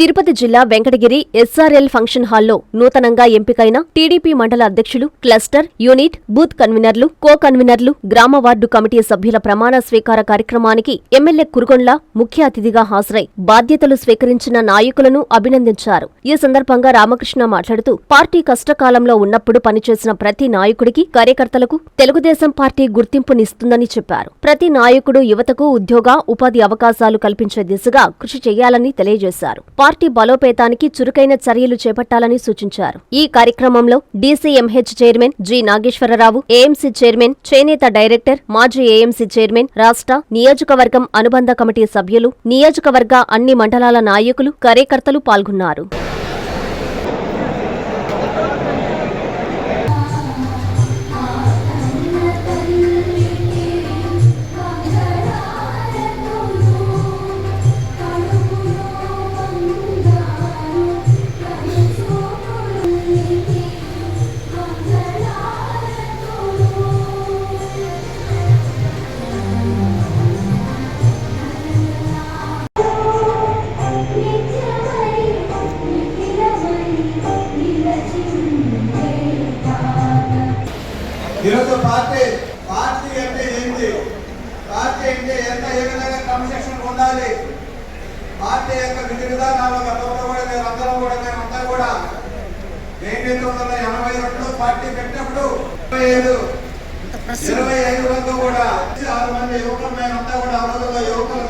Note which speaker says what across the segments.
Speaker 1: తిరుపతి జిల్లా Venkatagiri SRL function హాల్లో నూతనంగా ఎంపికైన టీడీపీ మండల అధ్యక్షులు క్లస్టర్ యూనిట్ బూత్ కన్వీనర్లు కో కన్వీనర్లు గ్రామ వార్డు కమిటీ సభ్యుల ప్రమాణ స్వీకార కార్యక్రమానికి ఎమ్మెల్యే కురుగొండ్ల ముఖ్య అతిథిగా హాజరై బాధ్యతలు స్వీకరించిన నాయకులను అభినందించారు. ఈ సందర్భంగా రామకృష్ణ మాట్లాడుతూ పార్టీ కష్టకాలంలో ఉన్నప్పుడు పనిచేసిన ప్రతి నాయకుడికి కార్యకర్తలకు తెలుగుదేశం పార్టీ గుర్తింపునిస్తుందని చెప్పారు. ప్రతి నాయకుడు యువతకు ఉద్యోగ ఉపాధి అవకాశాలు కల్పించే దిశగా కృషి చేయాలని తెలియజేశారు. పార్టీ బలోపేతానికి చురుకైన చర్యలు చేపట్టాలని సూచించారు. ఈ కార్యక్రమంలో DCMH chairman G Nageswara Rao AMC chairman చేనేత డైరెక్టర్ మాజీ ఏఎంసీ చైర్మన్ రాష్ట్ర నియోజకవర్గం అనుబంధ కమిటీ సభ్యులు నియోజకవర్గ అన్ని మండలాల నాయకులు కార్యకర్తలు పాల్గొన్నారు.
Speaker 2: ఇరవై ఐదు వరకు కూడా ఆరు మంది యువకులు అంతా కూడా ఆ రోజుల్లో యువకులు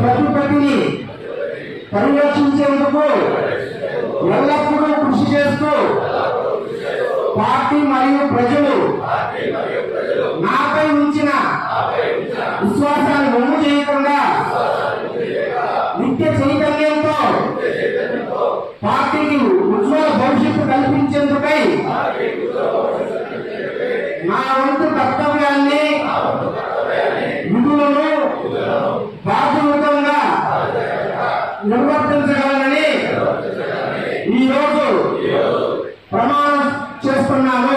Speaker 2: ప్రతిపతిని పరిరక్షించేందుకు ఎల్లప్పుడూ కృషి చేస్తూ పార్టీ మరియు ప్రజలు నాపై ఉంచిన విశ్వాసాన్ని మొమ్ము చేయకుండా నిత్య చైతన్యంతో పార్టీకి ఉజ్వల భవిష్యత్తు కల్పించేందుకై నా వంతు కర్తవ్యాన్ని విధులను బాధ్యతంగా నిర్వర్తించగలనని ఈరోజు ప్రమాణం చేస్తున్నాను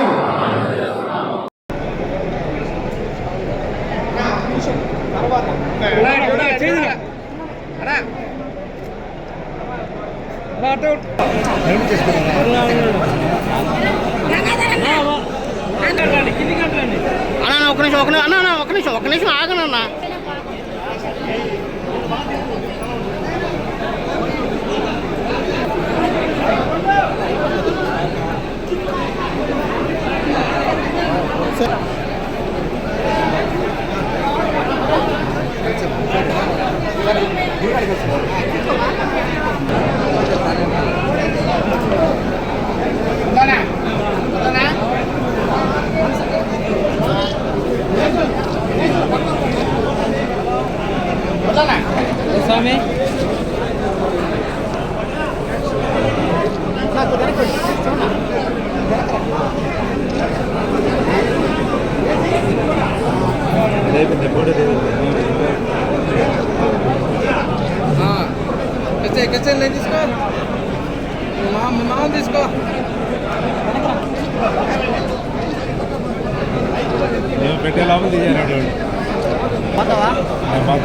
Speaker 3: అన్నా ఒక నిమిషం ఒక నిమిషం అన్నా ఒక నిమిషం ఒక నిమిషం ఆగనన్నా స్వామి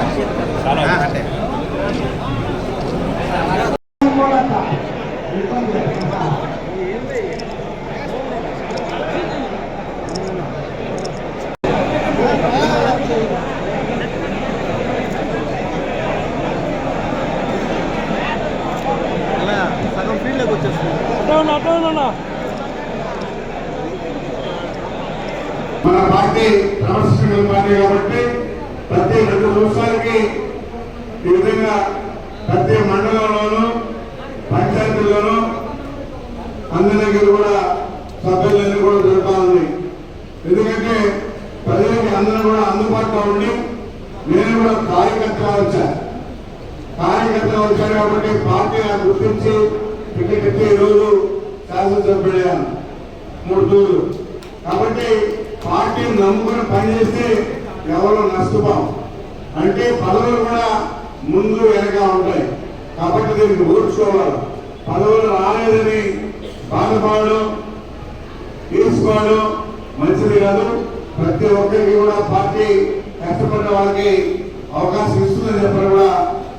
Speaker 4: అంటే మన
Speaker 2: పార్టీ
Speaker 5: క్రమశిక్షణ పార్టీ కాబట్టి ప్రతి రెండు సంవత్సరాలకి ఈ విధంగా ప్రతి మండలంలోనూ పంచాయతీల్లోనూ అందరికీ దగ్గర కూడా సభ్యులన్నీ కూడా జరపాలని ఎందుకంటే ప్రజలకి అందరూ కూడా అందుబాటులో ఉండి నేను కూడా కార్యకర్తగా వచ్చాను కార్యకర్తగా వచ్చాను కాబట్టి పార్టీ నాకు గుర్తించి టికెట్ ఇచ్చి ఈరోజు శాసనసభ్యుడయ్యాను మూడు రోజులు కాబట్టి పార్టీని నమ్ముకుని పనిచేస్తే ఎవరు నష్టపోం అంటే పదవులు కూడా ముందు వెనక ఉంటాయి. కాబట్టి దీనికి ఓర్చుకోవాలి. పదవులు రాలేదని బాధపడడం తీసుకోవడం మంచిది కాదు. ప్రతి ఒక్కరికి కూడా పార్టీ కష్టపడ్డ వాళ్ళకి అవకాశం ఇస్తుందని చెప్పని కూడా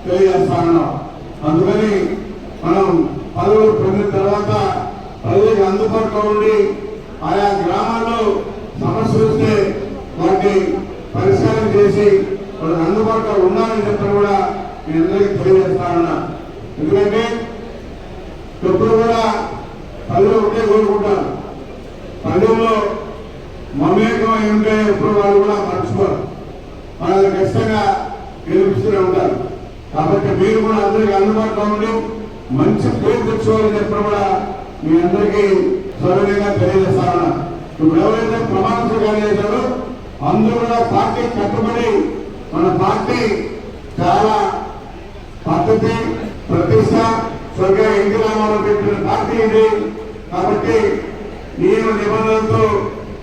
Speaker 5: తెలియజేస్తా అందుకని మనం పదవులు పొందిన తర్వాత ప్రజలకు అందుబాటులో ఉండి ఆయా గ్రామాల్లో పరిష్కారం చేసి వాళ్ళు అందుబాటులో ఉన్నారని చెప్పని కూడా నేను అందరికీ తెలియజేస్తానన్నా ఎందుకంటే ఎప్పుడు కూడా పల్లెలు ఒకటే కోరుకుంటారు. పల్లెల్లో మమేకమై ఉంటే ఎప్పుడు వాళ్ళు కూడా మర్చిపోరు. వాళ్ళని ఖచ్చితంగా గెలిపిస్తూనే ఉంటారు. కాబట్టి మీరు కూడా అందరికీ అందుబాటులో ఉండి మంచి పేరు తెచ్చుకోవాలని చెప్పడం కూడా మీ అందరికీ సౌకర్యంగా తెలియజేస్తానన్నా ఇప్పుడు ఎవరైతే ప్రమాణ స్వీకారం చేశారో అందరూ కూడా పార్టీ కట్టుబడి మన పార్టీ చాలా పద్ధతి ప్రతిష్ట స్వర్గీయ ఎన్టీ రామారావు పెట్టిన పార్టీ ఇది. కాబట్టి నియమ నిబంధనలతో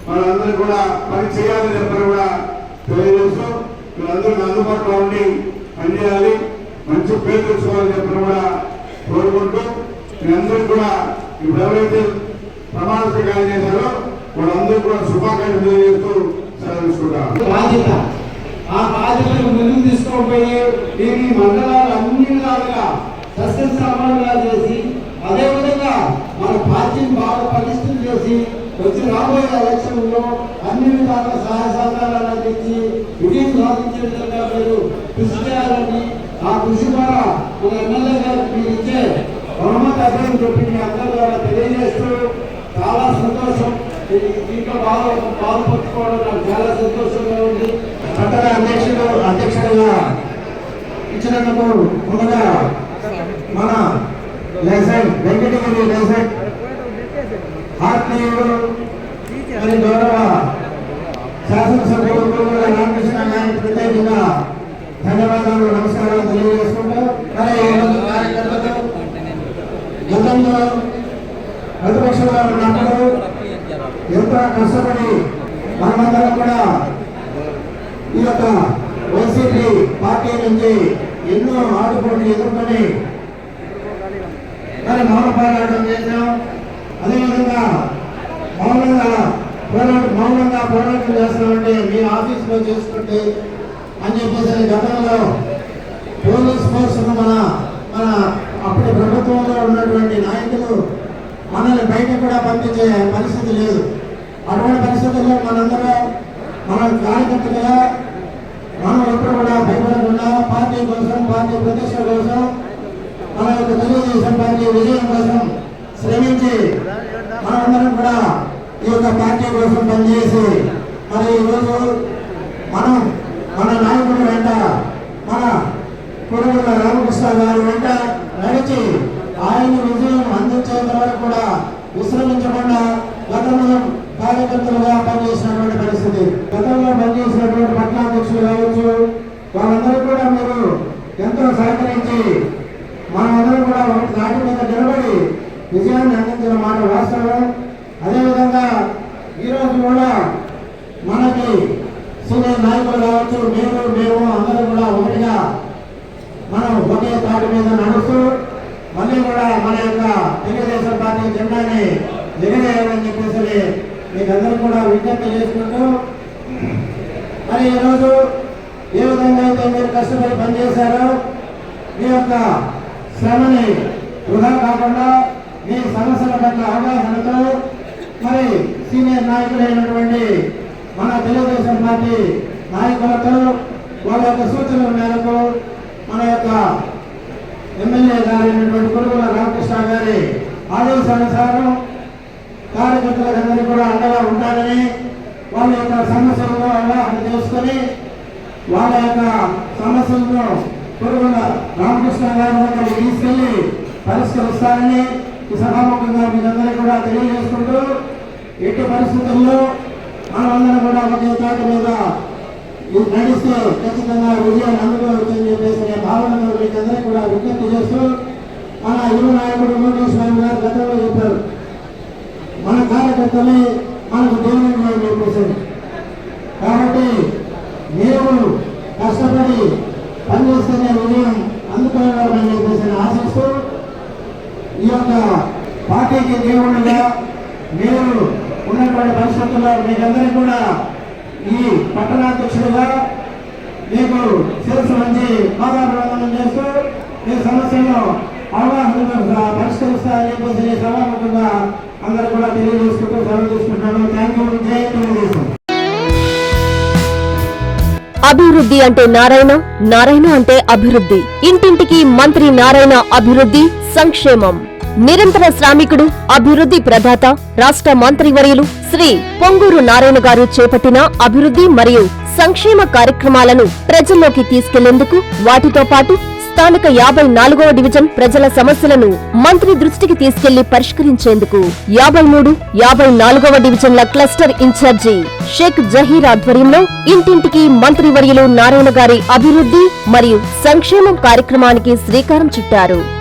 Speaker 5: మనందరూ కూడా పని చేయాలని చెప్పని కూడా తెలియజేస్తూ మీరందరికీ అందుబాటులో ఉండి పనిచేయాలి మంచి పేరు తెచ్చుకోవాలని చెప్పని కూడా కోరుకుంటూ మీరందరూ కూడా ఇప్పుడు ఎవరైతే ప్రమాణ స్వీకారం చేశారో వాళ్ళందరూ కూడా శుభాకాంక్షలు తెలియజేస్తూ
Speaker 4: బాధ్యత. ఆ బాధ్యతను ముందుకు తీసుకోకపోయి దీన్ని మండలాలు అన్ని విధాలుగా సస్యశ్యామలంగా చేసి అదేవిధంగా మన పార్టీని బాగా పటిష్టం చేసి వచ్చి రాబోయే ఎలక్షన్లో అన్ని విధాల సహాయ సహకారాలు అందించి విజయం సాధించే విధంగా మీరు కృషి చేయాలని ఆ కృషి ద్వారా మన ఎమ్మెల్యే గారికి మీరు ఇచ్చే బహుమతి అభివృద్ధి చెప్పి మీ అందరి ద్వారా తెలియజేస్తూ చాలా సంతోషం. దీంట్లో బాగా పాల్పంచుకోవడం నాకు చాలా సంతోషంగా ఉంది. మండల అధ్యక్షుడు అధ్యక్షుడిగా ఇచ్చినందుకు ముందుగా మన లెసన్ వెంకటగిరి లెసన్ ఆత్మీయుడు మరి గౌరవ శాసనసభ్యులు రామకృష్ణ గారికి ప్రత్యేకంగా ధన్యవాదాలు నమస్కారాలు తెలియజేసుకుంటూ మరి ఈరోజు కార్యకర్తలు గతంలో ప్రతిపక్షంలో ఉన్నప్పుడు ఎంత కష్టపడి మనమందరం కూడా ఈ యొక్క వైసీపీ పార్టీ నుంచి ఎన్నో ఆటుపోట్లు ఎదుర్కొని మరి మౌన పోరాటం చేశాం. అదేవిధంగా మౌనంగా పోరాటం మౌనంగా పోరాటం చేస్తామంటే మీ ఆఫీస్లో చేసుకుంటే అని చెప్పేసి గతంలో పోలీస్ ఫోర్స్ మన మన అప్పటి ప్రభుత్వంలో ఉన్నటువంటి నాయకులు మనల్ని బయట కూడా పంపించే పరిస్థితి లేదు. అటువంటి పరిస్థితుల్లో మనందరూ మన కార్యకర్తలుగా మనం ఎప్పుడు కూడా భయపడకుండా పార్టీ కోసం పార్టీ ప్రతిష్ట కోసం మన యొక్క తెలుగుదేశం పార్టీ విజయం కోసం శ్రమించి మనందరం కూడా ఈ యొక్క పార్టీ కోసం పనిచేసి మరి ఈరోజు మనం మన నాయకుడు వెంట మన కురువుల రామకృష్ణ గారి వెంట నడిచి ఆయన విజయం అందించేంత వరకు కూడా విశ్రమించకుండా గతంలో కార్యకర్తలుగా పనిచేసినటువంటి పరిస్థితి గతంలో పనిచేసినటువంటి పట్టణాధ్యక్షులు కావచ్చు వాళ్ళందరూ కూడా మీరు ఎంతో సహకరించి మనమందరం కూడా ఒక నాటి మీద నిలబడి విజయాన్ని అందించిన మాట వాస్తవం అదేవిధంగా ఈరోజు కూడా మనకి సీనియర్ నాయకులు కావచ్చు మీరు మేము అందరూ కూడా ఒకటిగా మనం ఒకే తాటి మీద నడుస్తూ మళ్ళీ కూడా మన యొక్క తెలుగుదేశం పార్టీ జెండాని ఎగరేయాలని చెప్పేసి మీకందరూ కూడా విజ్ఞప్తి చేసుకుంటూ మరి ఈరోజు ఏ విధంగా అయితే మీరు కష్టపడి పనిచేశారో మీ యొక్క శ్రమని వృధా కాకుండా మీ సమస్యల పట్ల అవగాహనతో మరి సీనియర్ నాయకులైనటువంటి మన తెలుగుదేశం పార్టీ నాయకులతో వాళ్ళ యొక్క సూచనల మేరకు మన యొక్క ఎమ్మెల్యే గారైనటువంటి కురుగుల రామకృష్ణ గారి ఆదేశానుసారం కార్యకర్తలందరూ కూడా అండగా ఉంటారని వాళ్ళ యొక్క సమస్యలను అవగాహన చేసుకొని వాళ్ళ యొక్క సమస్యలను పురుగుల రామకృష్ణ గారి దగ్గరికి తీసుకెళ్ళి పరిష్కరిస్తారని ఈ సభాముఖంగా మీరందరూ కూడా తెలియజేసుకుంటూ ఎట్టి పరిస్థితుల్లో మనమందరం కూడా ఒక తాటి మీద నడిస్తే ఖచ్చితంగా విజయాన్ని అందుకోవచ్చని చెప్పేసి అనే భావనలో మీకందరికీ కూడా విజ్ఞప్తి చేస్తూ మన యువ నాయకుడు లోకేష్ స్వామి గారు గతంలో చెప్పారు మన కార్యకర్తలే మనకు దేవుని అని చెప్పేసి. కాబట్టి మేము కష్టపడి పనిచేస్తేనే విజయం అందుకోవాలని చెప్పేసి ఆశిస్తూ ఈ యొక్క పార్టీకి దేవుడిగా మీరు ఉన్నటువంటి పరిస్థితుల్లో మీకందరికీ కూడా ఈ పట్టణాధ్యక్షుడిగా మీకు శిరస్సు మంచి పాదాభివందనం చేస్తూ ఈ సమస్యలను అవగాహన పరిష్కరిస్తారని చెప్పేసి ఈ సభాముఖంగా అందరూ కూడా తెలియజేసుకుంటూ సెలవు తీసుకుంటాను థ్యాంక్ యూ జై తెలుగుదేశం.
Speaker 1: అభివృద్ధి అంటే నారాయణ నారాయణ అంటే అభివృద్ధి. ఇంటింటికి మంత్రి నారాయణ అభివృద్ధి సంక్షేమం. నిరంతర శ్రామికుడు అభివృద్ధి ప్రదాత రాష్ట్ర మంత్రివర్యులు శ్రీ పొంగూరు నారాయణ గారు చేపట్టిన అభివృద్ధి మరియు సంక్షేమ కార్యక్రమాలను ప్రజల్లోకి తీసుకెళ్ళేందుకు వాటితో పాటు స్థానిక యాభై నాలుగవ డివిజన్ ప్రజల సమస్యలను మంత్రి దృష్టికి తీసుకెళ్ళి పరిష్కరించేందుకు యాభై మూడు యాభై నాలుగవ డివిజన్ల క్లస్టర్ ఇన్ఛార్జి షేక్ జహీర్ ఆధ్వర్యంలో ఇంటింటికి మంత్రివర్యులు నారాయణ గారి అభివృద్ధి మరియు సంక్షేమం కార్యక్రమానికి శ్రీకారం చుట్టారు.